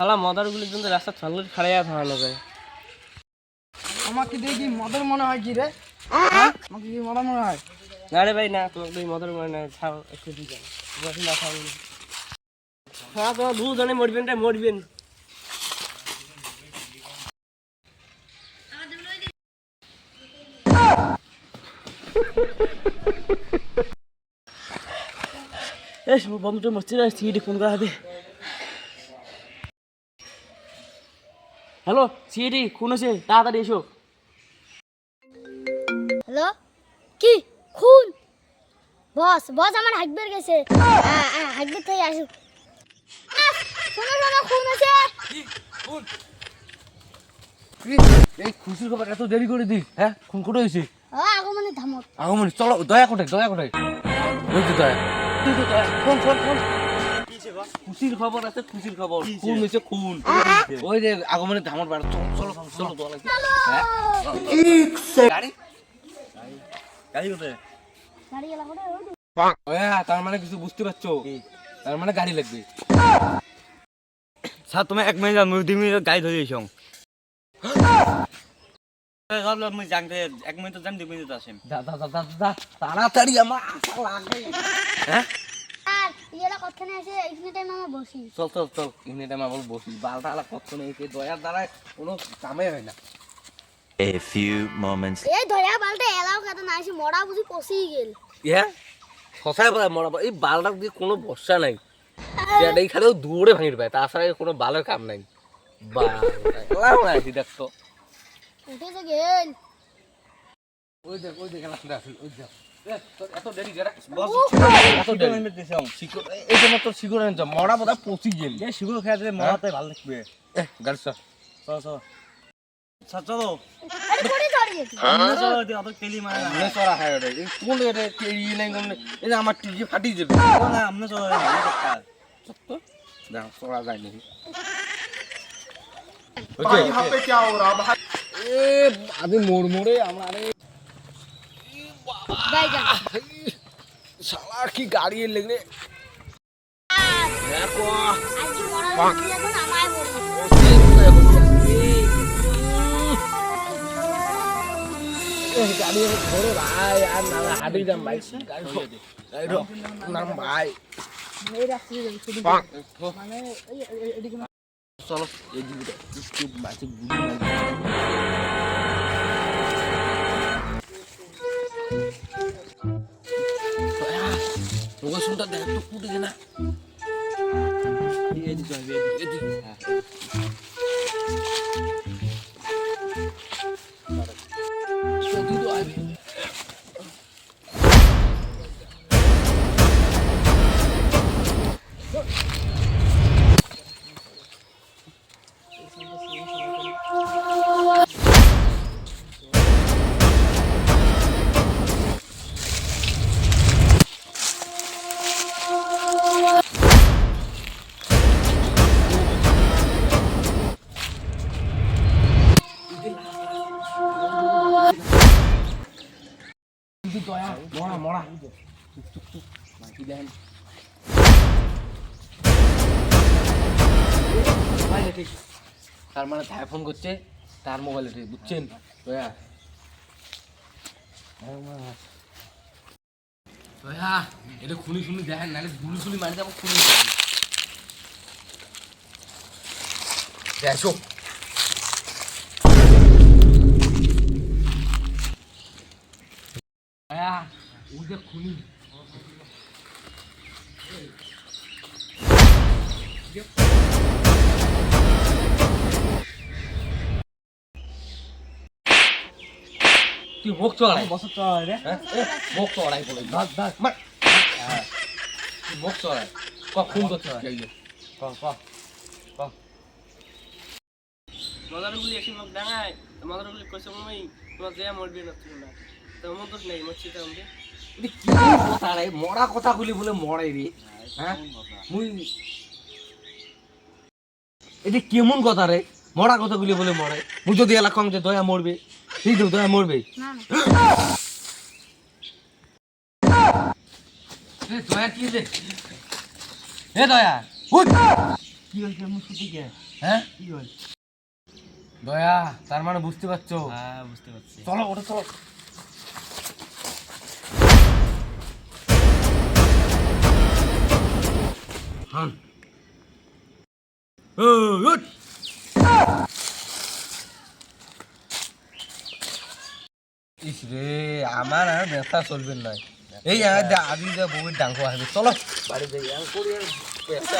শালা মদারগুলির জন্য রাস্তা ছাড়লে খাড়াইয়া থামানো যায় আমাকে দেখি মদর মনে হয় কি রে? হ্যাঁ? আমাকে কি মদর মনে হয়। না রে ভাই না তোমাকে দুই মদর মানে না ছাও একটু যাও বসে না খাও হ্যাঁ তো দুজনে মরবেন রে মরবেন। এই বন্ধুটা মরছে না সিডি ফোন করা হবে হ্যালো সিডি খুন আছে তাড়াতাড়ি এসো হ্যালো কি খুন বস বস আমার হাকবের গেছে হাকবের থেকে আসুক আহ, শোনো শোনো খুন আছে এই খুশির খবর এত দেরি করে দিস হ্যাঁ খুন করে হয়েছে আগমনে ধামত আগমন চলো দয়া করে দয়া করে ওই তো দয়া ফোন ফোন ফোন খুশির খবর আছে খুশির খবর। খুন হয়েছে খুন। ওই যে আগমনের ধামর বাড়া চলো চলো চলো চলো হ্যাঁ? গাড়ি? গাড়ি কোথায়? গাড়ি গেলা করে ওই ওয়া তার মানে কিছু বুঝতে পারছ। তার মানে গাড়ি লাগবে। স্যার তুমি এক মিনিট আমি দুই মিনিট গাড়ি ধরে এসো। তাড়াতাড়ি আমার আশা লাগে হ্যাঁ আর ইয়েলা কতখানে এইখানে টাইম আমার চল চল চল এখানে টাইম আবার বসি বালটা আলা কত নেই দয়ার দ্বারায় কোনো কামে হয় না A few moments এই বালটা এলাও খাতে না এসে মরা বুঝি পচি গেল হ্যাঁ সসাই বলা মরা এই বালটা দিয়ে কোনো বর্ষা নাই এইখানেও দৌড়ে ভাঙির পায় তাছাড়া কোনো বালের কাম নাই বাল আছি দেখতো উঠেছে গেল। ওই দেখ ওই দেখ রাস্তা আছে ওই দেখ। এত দেরি করে বস এত দেরি। শিকড় এই জন্য তোর শিকড় আনছ মরা বোধ পচি গেল। এই শিগুলো খেয়ে দিলে মরাতে ভালো লাগবে এ গাড়ি চল। চলো চলো চলো। আরে পড়ে দাঁড়িয়ে আমরা চলো মারে। হয় যে আমার টিজি ফাটি যাবে। চলো চলো। যায় নাকি? এ আদি মোড়মোড়ে আমরা কি গাড়ি লেগে দেখো ভাই আর না হাঁটি যাম ভাই ভাই চলো চুপ বাসে গুলি লোকেশনটা দেখ তো ফুটে না তার মানে তাই ফোন করছে, তার মোবাইলে ঠিক বুঝছেন? দয়া। দয়া, এটা খুনি শুনি দেখেন, নাহলে গুলি শুনি মারি যাব খুনি দেখো দয়া ওই যে খুনি। তুই মুখ চড়াই বছর চলো রে। হ্যাঁ? এ, মুখ চড়াই বলে। দাগ দাগ মার। হ্যাঁ। তুই মুখ চড়াই কখন করতে হয় ক ক ক। মদারগুলি এসে মুখ ডাঙায় মদারগুলি কইছে মই তোমার যে মরবি না তুমি না নেই কি কথা রে? মরা কথা গুলি বলে মরাই রে। হ্যাঁ? মুই এটা কেমন কথা রে? মরা কথা গুলি বলে মরে মুই যদি কম যে দয়া মরবে তো দয়া মরবে। না না। এ দয়া কি রে? এ দয়া। কি হয়েছে? মুখ ফুটি কে হ্যাঁ? কি হয়েছে? দয়া তার মানে বুঝতে পারছ? হ্যাঁ বুঝতে পারছি। চলো ওটা চলো। হান ইস রে আমার আর ব্যথা চলবে না। এই আমি যা বউয়ের ডাঙ্গো আসবে চলো। বাড়ি যাই আমি করি আর ব্যবসা